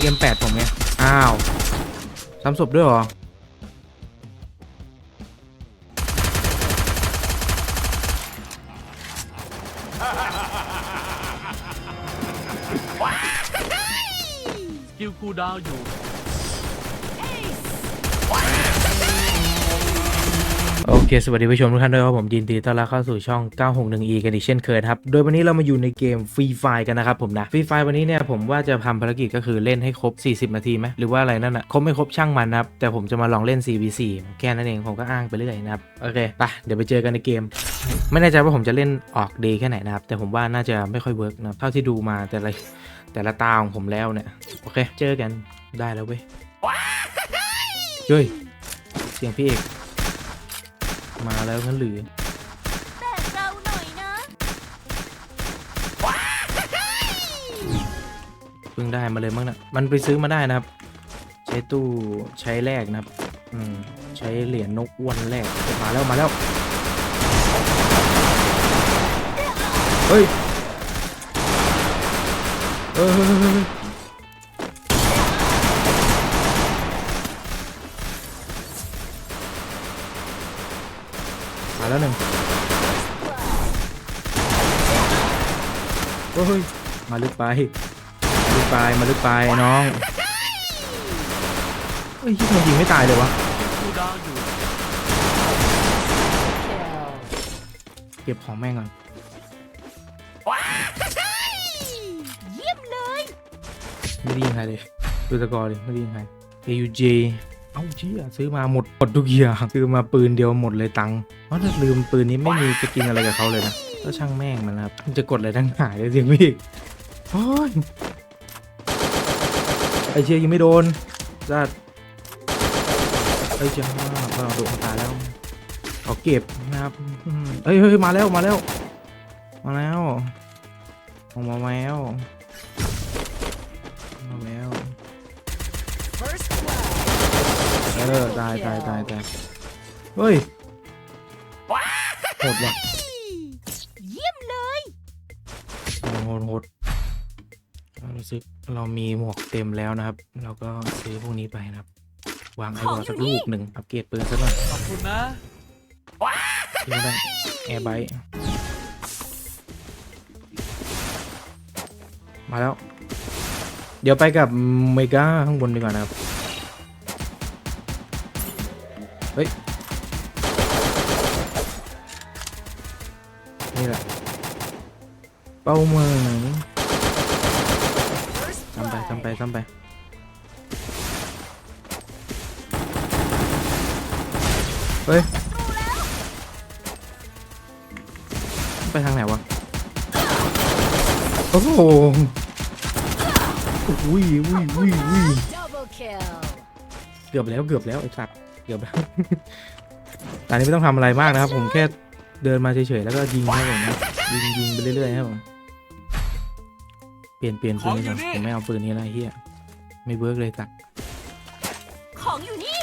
XM8 ผมไง อ้าวซ้ำศพด้วยเหรอ สกิลคูลดาวน์อยู่ โอเค สวัสดีผู้ชมทุกท่านด้วยครับผมยินดีต้อนรับเข้าสู่ช่อง 961e กันอีกเช่นเคยครับ โดยวันนี้เรามาอยู่ในเกมฟรีไฟกันนะครับผมนะฟรีไฟวันนี้เนี่ยผมว่าจะทำภารกิจก็คือเล่นให้ครบ 40 นาทีไหมหรือว่าอะไรนั่นอะครบไม่ครบช่างมันนะครับ แต่ผมจะมาลองเล่น 4v4 แค่นั้นเองผมก็อ้างไปเรื่อยนะครับ โอเคไปเดี๋ยวไปเจอกันในเกม ไม่แน่ใจว่าผมจะเล่นออกเดย์แค่ไหนนะครับ แต่ผมว่าน่าจะไม่ค่อยเวิร์กนะเท่าที่ดูมาแต่ละแต่ละตาของผมแล้วเนี่ยโอเค เจอกันได้แล้วเว้ยเฮ้ยเสียงพี่เอก มาแล้วงั้นหรือแต่เราหน่อยนะเพิ่งได้มาเลยมั้งนะมันไปซื้อมาได้นะครับ ใช้ตู้ใช้แลกนะครับ อืมใช้เหรียญนกอ้วนแลกมาแล้วมาแล้ว เฮ้ยเฮ้ย แล้วหนึ่งเฮ้ยมาลึกไปมาลึกไปมาลึกไปน้องเฮ้ยที่มันยิงไม่ตายเลยวะสกิลคูลดาวน์อยู่เก็บของแม่งก่อนเยี่ยมเลยไม่ได้ยิงใครเลยดูสกอร์ดิไม่ได้ยิงใคร AUJ เอ้าเชี่ยซื้อมาหมดหมดทุกอย่างซื้อมาปืนเดียวหมดเลยตังค์ เพราะถ้าลืมปืนนี้ไม่มีจะกินอะไรกับเขาเลยนะ ก็ช่างแม่งมันนะครับมันจะกดอะไรทั้งหายเลยเสียงพี่โอ้ยไอเชียยังไม่โดนจัดไอ้ยจ้าพลังโดนตายแล้วเอาเก็บนะครับอืมเฮ้ยเฮ้ยมาแล้วมาแล้ว มาแล้วออกมาแล้วมาแล้ว first blood เออตายตายตายตายเฮ้ยโหดว่ะเยี่ยมเลยโหดโหดโหดเรารู้สึกเรามีหมวกเต็มแล้วนะครับ เราก็ซื้อพวกนี้ไปนะครับ วางไอวอลสักลูกหนึ่งอัปเกรดปืนสักหน่อยขอบคุณนะที่ไม่ได้แอร์ไบมาแล้ว เดี๋ยวไปกับเมกาข้างบนดีกว่านะครับ เฮ้ย นี่แหละ เป้าหมายทำไปทำไปทำไปเฮ้ย ไปทางไหนวะ โอ้โหอุ้ยอุ้ยอุ้ยอุ้ยเกือบแล้วเกือบแล้วไอ้สัตว์เกือบแล้วตอนนี้ไม่ต้องทำอะไรมากนะครับ ผมแค่ เดินมาเฉยๆแล้วก็ยิงครับผมนะยิงยิงไปเรื่อยๆครับผมเปลี่ยนเปลี่ยนปืนก่อนผมไม่เอาปืนนี้แล้วไอ้เฮียไม่เวิร์กเลยสัตว์ของอยู่นี่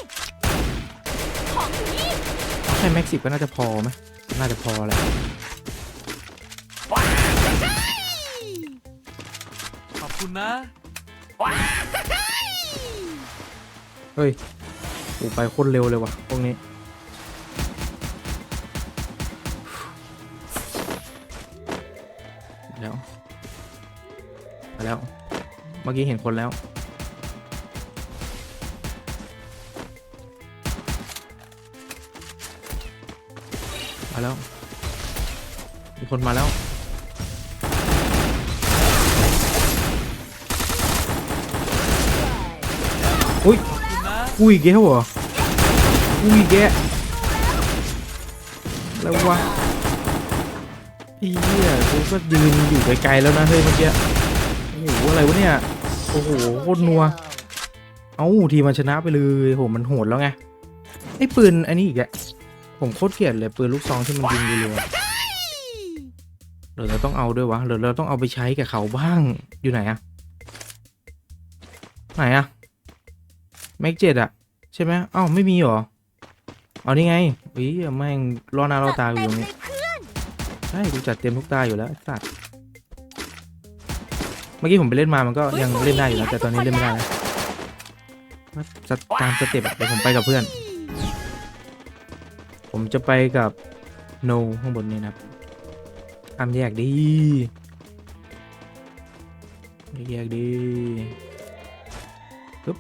ของอยู่นี่แค่แม็กซิก็น่าจะพอไหมน่าจะพอแหละขอบคุณนะเฮ้ยโอ้ไปโคตรเร็วเลยว่ะพวกนี้ แล้ว เมื่อกี้เห็นคนแล้ว มาแล้ว มีคนมาแล้ว อุ้ย อุ้ยแกเหรอ อุ้ยแกแล้ววะไอ้เหี้ยกูก็ยืนอยู่ไกลๆแล้วนะเฮ้ยเมื่อกี้ โอ้โหอะไรวะเนี่ย โอ้โหโคตรนัว เอ้าทีมันชนะไปเลยโหมันโหดแล้วไง ไอ้ปืนอันนี้อีกอะผมโคตรเกลียดเลยปืนลูกซองที่มันยิงรัวๆเดี๋ยวเราต้องเอาด้วยวะเดี๋ยวเราต้องเอาไปใช้กับเขาบ้าง อยู่ไหนอะไหนอะแม็กเจ็ดอะใช่ไหมเอ้าไม่มีหรอเอานี่ไงอีแม่งรอหน้ารอตาอยู่ตรงนี้ใช่กูจัดเต็มทุกตาอยู่แล้วสัตว์ เมื่อกี้ผมไปเล่นมามันก็ยังเล่นได้อยู่นะแต่ตอนนี้เล่นไม่ได้แล้วสตามสเต็ปอะเดี๋ยวผมไปกับเพื่อน ผมจะไปกับโนข้างบนนี้นะครับทำแยกดีแยกดีปึ๊บ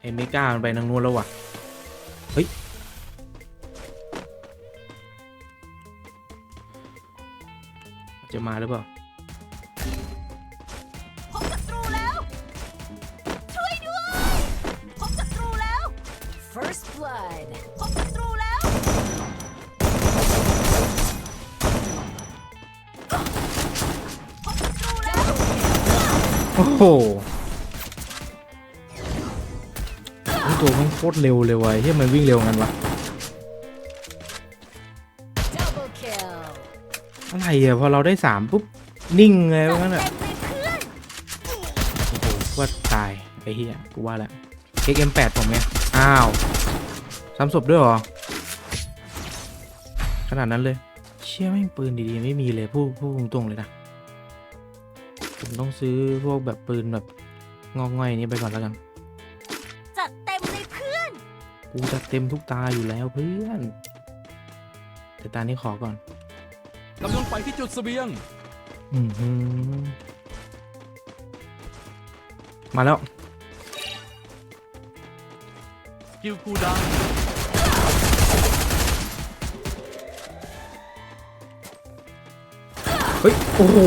เอ็มไม่กล้ามันไปทางนู้นแล้วว่ะเฮ้ย จะมาหรือเปล่าพบศัตรูแล้ว ช่วยด้วยพบศัตรูแล้ว First blood พบศัตรูแล้ว พบศัตรูแล้ว โอ้โหนี่ตัวมันโคตรเร็วเลยว่ะเฮ้ยมันวิ่งเร็วงั้นวะ Double kill อะไรอะพอเราได้สามปุ๊บ นิ่งเลยว่างั้นอะเต็มเลยเพื่อนโอ้โหว่าตายไอ้เหี้ยกูว่าแล้ว XM8 ผมไงอ้าวซ้ำศพด้วยเหรอ ขนาดนั้นเลย เชี่ยแม่งปืนดีๆ ไม่มีเลยพูดพูดตรงๆเลยนะ ผมต้องซื้อพวกแบบปืนแบบงอกง่อยนี้ไปก่อนแล้วกัน จัดเต็มเลยเพื่อน กูจะเต็มทุกตาอยู่แล้วเพื่อน แต่ตานี้ขอก่อน กำลังไปที่จุดเสบียง อือหือมาแล้ว สกิลคูลดาวน์เฮ้ย โอ้โห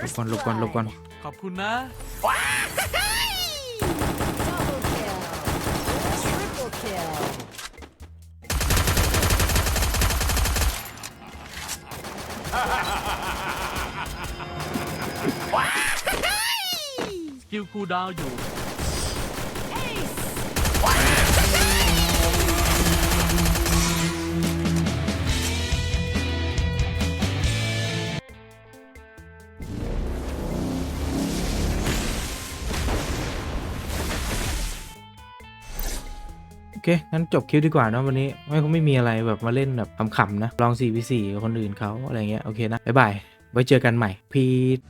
หลบก่อนหลบก่อนหลบก่อน ขอบคุณนะ ลคูลดาวน์อยู่ โอเค งั้นจบคลิปดีกว่าเนอะวันนี้ ไม่คงไม่มีอะไรแบบมาเล่นแบบขำๆนะ ลอง 4v4 กับคนอื่นเขาอะไรเงี้ย โอเคนะ บ๊ายบาย ไว้เจอกันใหม่พีท